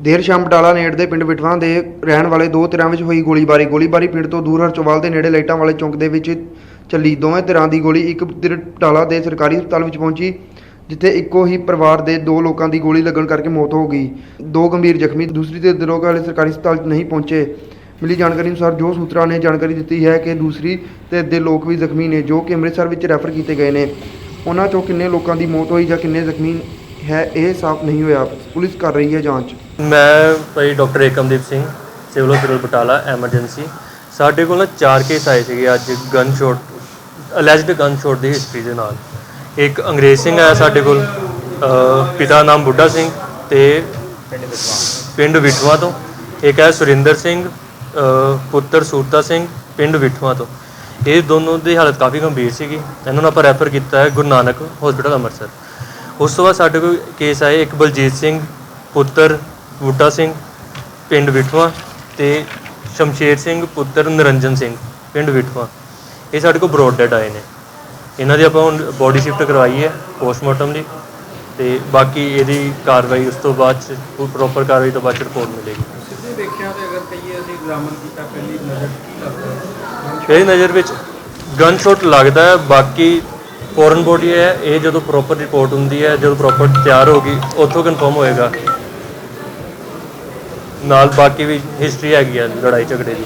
ਦੇਰ ਸ਼ਾਮ ਬਟਾਲਾ ਨੇੜ ਦੇ ਪਿੰਡ ਵਿਟਵਾਂ ਦੇ ਰਹਿਣ ਵਾਲੇ ਦੋ ਧਿਰਾਂ ਵਿੱਚ ਹੋਈ ਗੋਲੀਬਾਰੀ। ਗੋਲੀਬਾਰੀ ਪਿੰਡ ਤੋਂ ਦੂਰ ਹਰਚੋਵਾਲ ਦੇ ਨੇੜੇ ਲਾਈਟਾਂ ਵਾਲੇ ਚੌਂਕ ਦੇ ਵਿੱਚ ਚੱਲੀ। ਦੋਵੇਂ ਧਿਰਾਂ ਦੀ ਗੋਲੀ ਇੱਕ ਧਿਰ ਬਟਾਲਾ ਦੇ ਸਰਕਾਰੀ ਹਸਪਤਾਲ ਵਿੱਚ ਪਹੁੰਚੀ, ਜਿੱਥੇ ਇੱਕੋ ਹੀ ਪਰਿਵਾਰ ਦੇ ਦੋ ਲੋਕਾਂ ਦੀ ਗੋਲੀ ਲੱਗਣ ਕਰਕੇ ਮੌਤ ਹੋ ਗਈ। ਦੋ ਗੰਭੀਰ ਜ਼ਖਮੀ, ਦੂਸਰੀ ਧਿਰ ਦੇ ਲੋਕ ਹਾਲੇ ਸਰਕਾਰੀ ਹਸਪਤਾਲ 'ਚ ਨਹੀਂ ਪਹੁੰਚੇ। ਮਿਲੀ ਜਾਣਕਾਰੀ ਅਨੁਸਾਰ ਜੋ ਸੂਤਰਾਂ ਨੇ ਜਾਣਕਾਰੀ ਦਿੱਤੀ ਹੈ ਕਿ ਦੂਸਰੀ ਧਿਰ ਦੇ ਲੋਕ ਵੀ ਜ਼ਖਮੀ ਨੇ, ਜੋ ਕਿ ਅੰਮ੍ਰਿਤਸਰ ਵਿੱਚ ਰੈਫਰ ਕੀਤੇ ਗਏ ਨੇ। ਉਹਨਾਂ ਚੋਂ ਕਿੰਨੇ ਲੋਕਾਂ ਦੀ ਮੌਤ ਹੋਈ ਜਾਂ ਕਿੰਨੇ ਜ਼ਖਮੀ ਹੈ, ਇਹ ਸਾਫ਼ ਨਹੀਂ ਹੋਇਆ। ਪੁਲਿਸ ਕਰ ਰਹੀ ਹੈ ਜਾਂਚ। ਮੈਂ ਭਾਈ doctor Ekamdeep Singh, civil hospital Batala, emergency. ਸਾਡੇ ਕੋਲ ਨਾ ਚਾਰ ਕੇਸ ਆਏ ਸੀਗੇ ਅੱਜ gun shot alleged gun shot ਦੀ ਹਿਸਟਰੀ ਦੇ ਨਾਲ। ਇੱਕ ਅੰਗਰੇਜ਼ ਸਿੰਘ ਆਇਆ ਸਾਡੇ ਕੋਲ, ਅਹ ਪਿਤਾ ਨਾਮ ਬੁੱਢਾ ਸਿੰਘ ਤੇ ਪਿੰਡ ਵਿਠਵਾ ਤੋਂ। ਇੱਕ ਹੈ ਸੁਰਿੰਦਰ ਸਿੰਘ, ਅਹ ਪੁੱਤਰ ਸੂਰਤਾ ਸਿੰਘ, ਪਿੰਡ ਵਿਠਵਾ ਤੋਂ। ਇਹ ਦੋਨੋਂ ਦੀ ਹਾਲਤ ਕਾਫੀ ਗੰਭੀਰ ਸੀਗੀ। ਇਹਨਾਂ ਨੂੰ ਆਪਾਂ ਰੈਫਰ ਕੀਤਾ ਹੈ ਗੁਰੂ ਨਾਨਕ ਹਸਪੀਟਲ ਅੰਮ੍ਰਿਤਸਰ। ਉਸ ਤੋਂ ਬਾਅਦ ਸਾਡੇ ਕੋਲ ਕੇਸ ਆਏ ਇੱਕ ਬਲਜੀਤ ਸਿੰਘ, ਪੁੱਤਰ ਬੂਟਾ ਸਿੰਘ ਪਿੰਡ ਵਿਠਵਾ ਤੇ ਸ਼ਮਸ਼ੇਰ ਸਿੰਘ ਪੁੱਤਰ ਨਿਰੰਜਨ ਸਿੰਘ ਪਿੰਡ ਵਿਠਵਾ। ਇਹ ਸਾਡੇ ਕੋਲ ਬਰੋਡ ਡੈਡ ਆਏ ਨੇ। ਇਹਨਾਂ ਦੀ ਆਪਾਂ ਹੁਣ ਬੋਡੀ ਸ਼ਿਫਟ ਕਰਵਾਈ ਹੈ ਪੋਸਟਮਾਰਟਮ ਲਈ ਤੇ ਬਾਕੀ ਇਹਦੀ ਕਾਰਵਾਈ ਉਸ ਤੋਂ ਬਾਅਦ ਚ ਪ੍ਰੋਪਰ ਕਾਰਵਾਈ ਤੋਂ ਬਾਅਦ ਰਿਪੋਰਟ ਮਿਲੇਗੀ। ਸਿੱਧੇ ਦੇਖਿਆ ਤੇ ਅਗਰ ਕਹੀਏ ਅਸੀਂ ਐਗਜ਼ਾਮਨ ਕੀਤਾ ਪਹਿਲੀ ਨਜ਼ਰ ਕੀ ਲੱਗਦਾ ਮੇਰੀ ਨਜ਼ਰ ਵਿੱਚ ਗਨ ਸ਼ਾਟ ਲੱਗਦਾ ਹੈ ਬਾਕੀ ਫੋਰਨ ਬੋਡੀ ਹੈ ਇਹ ਜਦੋਂ ਪ੍ਰੋਪਰ ਰਿਪੋਰਟ ਹੁੰਦੀ ਹੈ ਜਦੋਂ ਪ੍ਰੋਪਰ ਤਿਆਰ ਹੋਗੀ ਉੱਥੋਂ ਕਨਫਰਮ ਹੋਏਗਾ। ਨਾਲ ਬਾਕੀ ਵੀ ਹਿਸਟਰੀ ਹੈਗੀ ਆ ਲੜਾਈ ਝਗੜੇ ਦੀ।